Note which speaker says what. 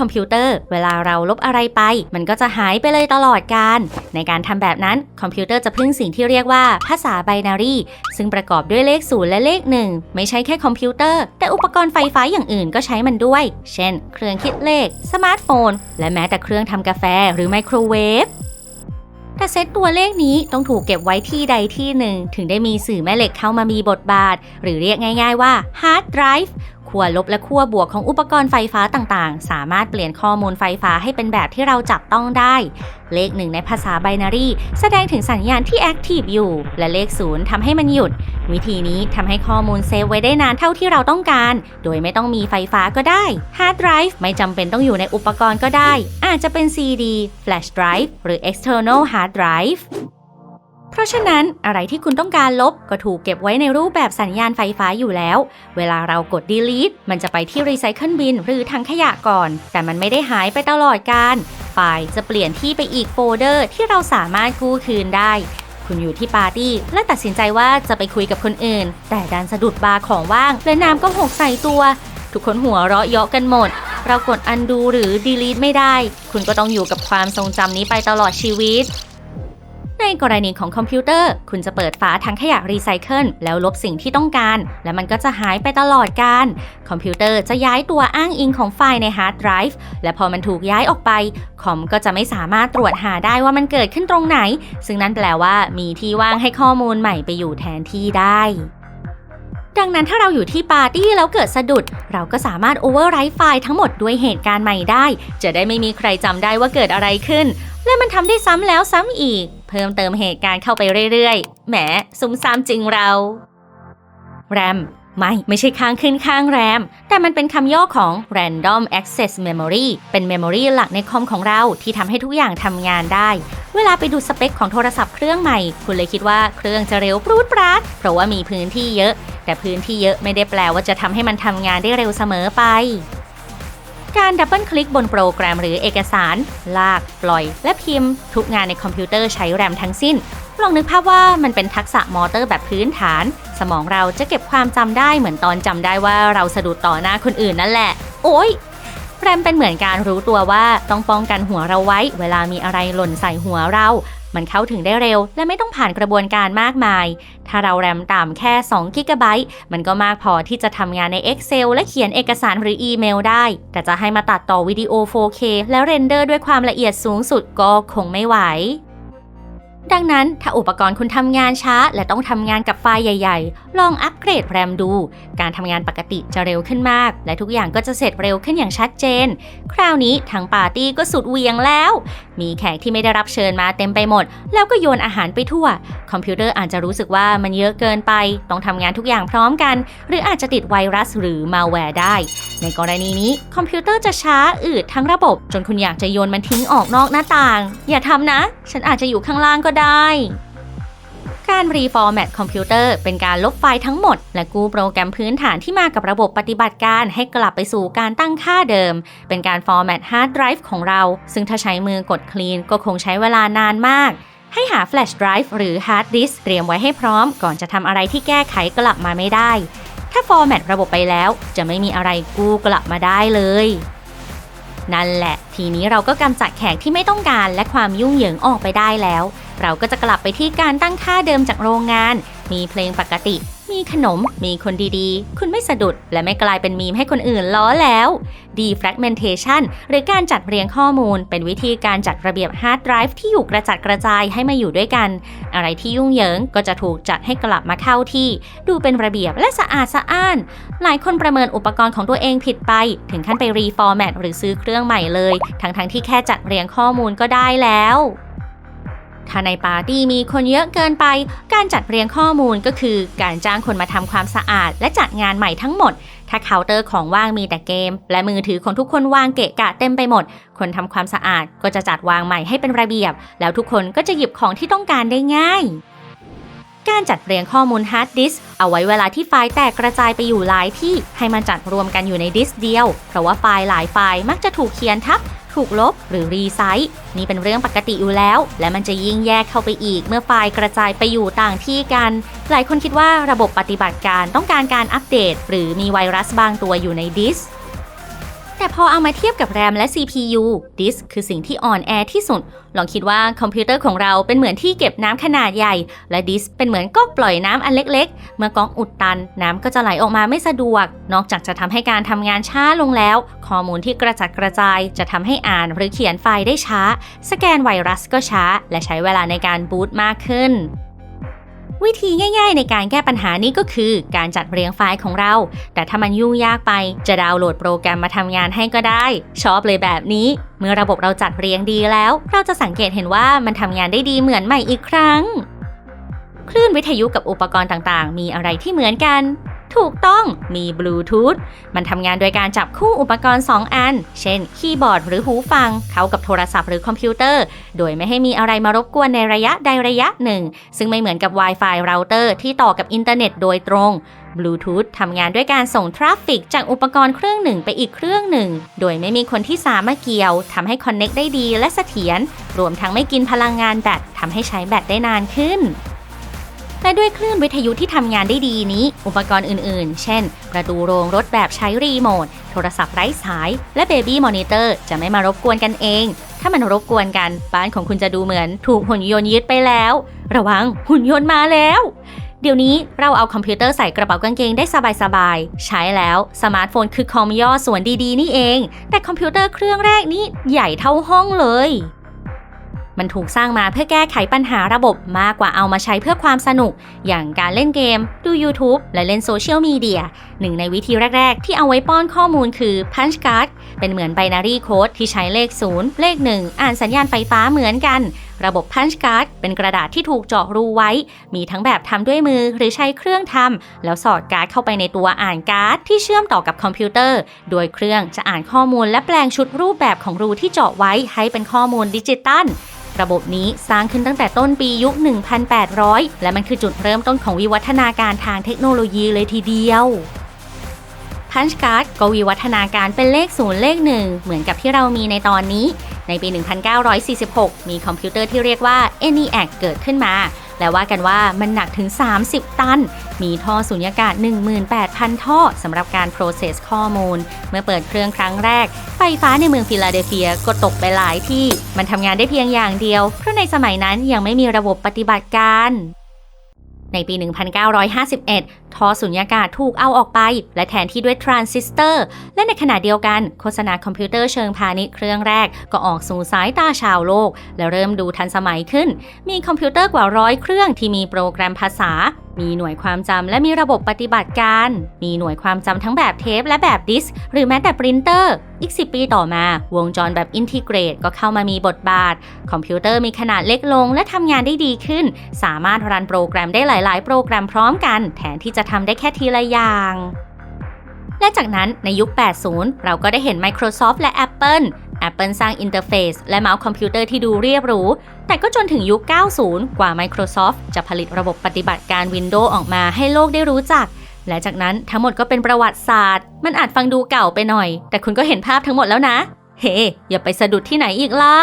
Speaker 1: คอมพิวเตอร์ เวลาเราลบอะไรไป มันก็จะหายไปเลยตลอดการ ในการทำแบบนั้นคอมพิวเตอร์จะพึ่งสิ่งที่เรียกว่าภาษาไบนารีซึ่งประกอบด้วยเลข0และเลข 1 ไม่ใช่แค่คอมพิวเตอร์ แต่อุปกรณ์ไฟฟ้าอย่างอื่นก็ใช้มันด้วย เช่น เครื่องคิดเลข สมาร์ทโฟน และแม้แต่เครื่องทำกาแฟหรือไมโครเวฟแต่เซตตัวเลขนี้ต้องถูกเก็บไว้ที่ใดที่หนึ่ง ถึงได้มีสื่อแม่เหล็กเข้ามามีบทบาท หรือเรียกง่ายๆว่า hard drive ขั้วลบและขั้วบวกของอุปกรณ์ไฟฟ้าต่างๆ สามารถเปลี่ยนข้อมูลไฟฟ้าให้เป็นแบบที่เราจับต้องได้ เลขหนึ่งในภาษาไบนารีแสดงถึงสัญญาณที่แอคทีฟอยู่ และเลขศูนย์ทำให้มันหยุด วิธีนี้ทำให้ข้อมูลเซฟไว้ได้นานเท่าที่เราต้องการ โดยไม่ต้องมีไฟฟ้าก็ได้ Hard Drive ไม่จำเป็นต้องอยู่ในอุปกรณ์ก็ได้ อาจจะเป็น CD Flash Drive หรือ External Hard Drive เพราะฉะนั้นอะไรที่คุณต้องการลบก็ถูกเก็บไว้ในรูปแบบสัญญาณไฟฟ้าอยู่แล้ว เวลาเรากด delete มันจะไปที่ recycle bin หรือถังขยะก่อน แต่มันไม่ได้หายไปตลอดการไฟล์จะเปลี่ยนที่ไปอีกโฟลเดอร์ที่เราสามารถกู้คืนได้ คุณอยู่ที่ปาร์ตี้และตัดสินใจว่าจะไปคุยกับคนอื่น แต่ดันสะดุดบาร์ของว่าง และน้ำก็หกใส่ตัว ทุกคนหัวเราะเยาะกันหมดเรากด undo หรือ delete ไม่ได้ คุณก็ต้องอยู่กับความทรงจำนี้ไปตลอดชีวิต ในกรณีของคอมพิวเตอร์ คุณจะเปิดฝาถังขยะรีไซเคิลแล้วลบสิ่งที่ต้องการ และมันก็จะหายไปตลอดการ คอมพิวเตอร์จะย้ายตัวอ้างอิงของไฟล์ในฮาร์ดไดรฟ์และพอมันถูกย้ายออกไป คอมก็จะไม่สามารถตรวจหาได้ว่ามันเกิดขึ้นตรงไหน ซึ่งนั่นแปลว่ามีที่ว่างให้ข้อมูลใหม่ไปอยู่แทนที่ได้ ดังนั้นถ้าเราอยู่ที่ปาร์ตี้แล้วเกิดสะดุด เราก็สามารถโอเวอร์ไรต์ไฟล์ทั้งหมดด้วยเหตุการณ์ใหม่ได้ จะได้ไม่มีใครจำได้ว่าเกิดอะไรขึ้น และมันทำได้ซ้ำแล้วซ้ำอีก เพิ่มเติมเหตุการณ์เข้าไปเรื่อยๆ แหมซุ่มซ่ามจริงเรา แรมไม่ ไม่ใช่ข้างขึ้นข้างแรม แต่มันเป็นคำย่อของ Random Access Memory เป็นเมมโมรีหลักในคอมของเราที่ทำให้ทุกอย่างทำงานได้ เวลาไปดูสเปคของโทรศัพท์เครื่องใหม่ คุณเลยคิดว่าเครื่องจะเร็วปรูดปราด เพราะว่ามีพื้นที่เยอะ แต่พื้นที่เยอะไม่ได้แปลว่าจะทำให้มันทำงานได้เร็วเสมอไป การดับเบิลคลิกบนโปรแกรมหรือเอกสาร ลาก ปล่อย และพิมพ์ ทุกงานในคอมพิวเตอร์ใช้แรมทั้งสิ้น ลองนึกภาพว่ามันเป็นทักษะมอเตอร์แบบพื้นฐาน สมองเราจะเก็บความจำได้เหมือนตอนจำได้ว่าเราสะดุดต่อหน้าคนอื่นนั่นแหละ โอ๊ยแรมเป็นเหมือนการรู้ตัวว่าต้องป้องกันหัวเราไว้ เวลามีอะไรหล่นใส่หัวเรา มันเข้าถึงได้เร็ว และไม่ต้องผ่านกระบวนการมากมาย ถ้าเราแรมต่ำแค่2กิกะไบต์มันก็มากพอที่จะทำงานใน Excel และเขียนเอกสารหรืออีเมลได้ แต่จะให้มาตัดต่อวิดีโอ 4K แล้วเรนเดอร์ด้วยความละเอียดสูงสุดก็คงไม่ไหว ดังนั้นถ้าอุปกรณ์คุณทำงานช้า และต้องทำงานกับไฟล์ใหญ่ ๆ ลองอัปเกรดแรมดู การทำงานปกติจะเร็วขึ้นมาก และทุกอย่างก็จะเสร็จเร็วขึ้นอย่างชัดเจน คราวนี้ทั้งปาร์ตี้ก็สุดเวียงแล้ว มีแขกที่ไม่ได้รับเชิญมาเต็มไปหมด แล้วก็โยนอาหารไปทั่ว คอมพิวเตอร์อาจจะรู้สึกว่ามันเยอะเกินไป ต้องทำงานทุกอย่างพร้อมกัน หรืออาจจะติดไวรัสหรือมาแวร์ได้ ในกรณีนี้ คอมพิวเตอร์จะช้าอืดทั้งระบบ จนคุณอยากจะโยนมันทิ้งออกนอกหน้าต่าง อย่าทำนะ ฉันอาจจะอยู่ข้างล่างก็ได้การรีฟอร์แมตคอมพิวเตอร์เป็นการลบไฟล์ทั้งหมด และกู้โปรแกรมพื้นฐานที่มากับระบบปฏิบัติการให้กลับไปสู่การตั้งค่าเดิม เป็นการฟอร์แมตฮาร์ดไดรฟ์ของเรา ซึ่งถ้าใช้มือกดคลีนก็คงใช้เวลานานมาก ให้หาแฟลชไดรฟ์หรือฮาร์ดดิสเตรียมไว้ให้พร้อมก่อนจะทำอะไรที่แก้ไขกลับมาไม่ได้ ถ้าฟอร์แมตระบบไปแล้วจะไม่มีอะไรกู้กลับมาได้เลย นั่นแหละ ทีนี้เราก็กำจัดแขกที่ไม่ต้องการและความยุ่งเหยิงออกไปได้แล้ว เราก็จะกลับไปที่การตั้งค่าเดิมจากโรงงาน มีเพลงปกติ มีขนม มีคนดีๆ คุณไม่สะดุด และไม่กลายเป็นมีมให้คนอื่นล้อแล้ว defragmentation หรือการจัดเรียงข้อมูล เป็นวิธีการจัดระเบียบฮาร์ดไดรฟ์ที่อยู่กระจัดกระจายให้มาอยู่ด้วยกัน อะไรที่ยุ่งเหยิงก็จะถูกจัดให้กลับมาเข้าที่ ดูเป็นระเบียบและสะอาดสะอ้าน หลายคนประเมินอุปกรณ์ของตัวเองผิดไป ถึงขั้นไปรีฟอร์แมตหรือซื้อเครื่องใหม่เลย ทั้งๆทที่แค่จัดเรียงข้อมูลก็ได้แล้ว ถ้าในปาร์ตี้มีคนเยอะเกินไป การจัดเรียงข้อมูลก็คือ การจ้างคนมาทำความสะอาด และจัดงานใหม่ทั้งหมด ถ้าเคาน์เตอร์ของว่างมีแต่เกม และมือถือของทุกคนวางเกะกะเต็มไปหมด คนทำความสะอาดก็จะจัดวางใหม่ให้เป็นระเบียบ แล้วทุกคนก็จะหยิบของที่ต้องการได้ง่ายการจัดเรียงข้อมูลฮาร์ดดิสก์เอาไว้เวลาที่ไฟล์แตกกระจายไปอยู่หลายที่ให้มันจัดรวมกันอยู่ในดิสก์เดียว เพราะว่าไฟล์หลายไฟล์มักจะถูกเขียนทับ ถูกลบหรือรีไซต์นี่เป็นเรื่องปกติอยู่แล้ว และมันจะยิ่งแยกเข้าไปอีกเมื่อไฟล์กระจายไปอยู่ต่างที่กัน หลายคนคิดว่าระบบปฏิบัติการต้องการการอัปเดต หรือมีไวรัสบางตัวอยู่ในดิสก์ แต่พอเอามาเทียบกับ RAM และ CPU ดิสคือสิ่งที่อ่อนแอที่สุด ลองคิดว่าคอมพิวเตอร์ของเราเป็นเหมือนที่เก็บน้ำขนาดใหญ่ และดิสเป็นเหมือนก๊อกปล่อยน้ำอันเล็ก ๆ เมื่อก๊อกอุดตัน น้ำก็จะไหลออกมาไม่สะดวก นอกจากจะทำให้การทำงานช้าลงแล้ว ข้อมูลที่กระจัดกระจาย จะทำให้อ่านหรือเขียนไฟล์ได้ช้า สแกนไวรัสก็ช้า และใช้เวลาในการบูตมากขึ้น วิธีง่าย ๆ ในการแก้ปัญหานี้ก็คือ การจัดเรียงไฟล์ของเรา แต่ถ้ามันยุ่งยากไป จะดาวน์โหลดโปรแกรมมาทำงานให้ก็ได้ ชอบเลยแบบนี้ เมื่อระบบเราจัดเรียงดีแล้ว เราจะสังเกตเห็นว่ามันทำงานได้ดีเหมือนใหม่อีกครั้ง คลื่นวิทยุกับอุปกรณ์ต่างๆ มีอะไรที่เหมือนกัน ถูกต้องมีบลูทูธมันทำงานโดยการจับคู่อุปกรณ์ 2 อัน เช่น คีย์บอร์ดหรือหูฟัง เข้ากับโทรศัพท์หรือคอมพิวเตอร์ โดยไม่ให้มีอะไรมารบกวนในระยะใดระยะหนึ่ง ซึ่งไม่เหมือนกับ Wi-Fi เราเตอร์ที่ต่อกับอินเทอร์เน็ตโดยตรงบลูทูธทำงานด้วยการส่งทราฟฟิกจากอุปกรณ์เครื่องหนึ่งไปอีกเครื่องหนึ่ง โดยไม่มีคนที่สามมาเกี่ยวทำให้คอนเน็กได้ดีและเสถียรรวมทั้งไม่กินพลังงานแบตทำให้ใช้แบตได้นานขึ้น และด้วยคลื่นวิทยุที่ทำงานได้ดีนี้ อุปกรณ์อื่นๆ เช่น ประตูโรงรถแบบใช้รีโมท โทรศัพท์ไร้สาย และเบบี้มอนิเตอร์จะไม่มารบกวนกันเอง ถ้ามันรบกวนกันบ้านของคุณจะดูเหมือน ถูกหุ่นยนต์ยึดไปแล้ว ระวังหุ่นยนต์มาแล้ว เดี๋ยวนี้เราเอาคอมพิวเตอร์ใส่กระเป๋ากางเกงได้สบายๆ ใช้แล้วสมาร์ทโฟนคือคอมย่อส่วนดีๆ นี่เอง แต่คอมพิวเตอร์เครื่องแรกนี้ใหญ่เท่าห้องเลย มันถูกสร้างมาเพื่อแก้ไขปัญหาระบบมากกว่าเอามาใช้เพื่อความสนุก อย่างการเล่นเกม ดู YouTube และเล่นโซเชียลมีเดียหนึ่งในวิธีแรก ๆ ที่เอาไว้ป้อนข้อมูลคือ Punch Card เป็นเหมือน binary code ที่ใช้เลข 0 เลข 1 อ่านสัญญาณไฟฟ้าเหมือนกัน ระบบ Punch Card เป็นกระดาษที่ถูกเจาะรูไว้ มีทั้งแบบทำด้วยมือหรือใช้เครื่องทำแล้วสอดการ์ดเข้าไปในตัวอ่านการ์ดที่เชื่อมต่อกับคอมพิวเตอร์ โดยเครื่องจะอ่านข้อมูลและแปลงชุดรูปแบบของรูที่เจาะไว้ให้เป็นข้อมูลดิจิตัลระบบนี้สร้างขึ้นตั้งแต่ต้นปียุค 1,800 และมันคือจุดเริ่มต้นของวิวัฒนาการทางเทคโนโลยีเลยทีเดียว พันช์การ์ดก็วิวัฒนาการเป็นเลขศูนย์เลขหนึ่งเหมือนกับที่เรามีในตอนนี้ ในปี 1946 มีคอมพิวเตอร์ที่เรียกว่า ENIAC เกิดขึ้นมา และว่ากันว่ามันหนักถึง 30 ตัน มีท่อสุญญากาศ 18,000 ท่อสำหรับการ process ข้อมูล เมื่อเปิดเครื่องครั้งแรก ไฟฟ้าในเมืองฟิลาเดลเฟียก็ตกไปหลายที่ มันทำงานได้เพียงอย่างเดียว เพราะในสมัยนั้นยังไม่มีระบบปฏิบัติการในปี 1951ท่อสุญญากาศถูกเอาออกไป และแทนที่ด้วยทรานซิสเตอร์ และในขณะเดียวกันโฆษณาคอมพิวเตอร์เชิงพาณิชย์เครื่องแรก ก็ออกสู่สายตาชาวโลก และเริ่มดูทันสมัยขึ้น มีคอมพิวเตอร์กว่าร้อยเครื่องที่มีโปรแกรมภาษา มีหน่วยความจำและมีระบบปฏิบัติการ มีหน่วยความจำทั้งแบบเทปและแบบดิสก์หรือแม้แต่ปรินเตอร์ อีก 10 ปีต่อมา วงจรแบบอินทิเกรตก็เข้ามามีบทบาท คอมพิวเตอร์มีขนาดเล็กลง และทำงานได้ดีขึ้น สามารถรันโปรแกรมได้หลาย ๆ โปรแกรมพร้อมกัน แทนที่จะทำได้แค่ทีละอย่าง และจากนั้นในยุค 80 เราก็ได้เห็น Microsoft และ Apple Apple สร้างอินเทอร์เฟซและเมาส์คอมพิวเตอร์ที่ดูเรียบหรู แต่ก็จนถึงยุค 90 กว่า Microsoft จะผลิตระบบปฏิบัติการ Windows ออกมาให้โลกได้รู้จัก และจากนั้นทั้งหมดก็เป็นประวัติศาสตร์ มันอาจฟังดูเก่าไปหน่อย แต่คุณก็เห็นภาพทั้งหมดแล้วนะ เฮ้อย่าไปสะดุดที่ไหนอีกล่ะ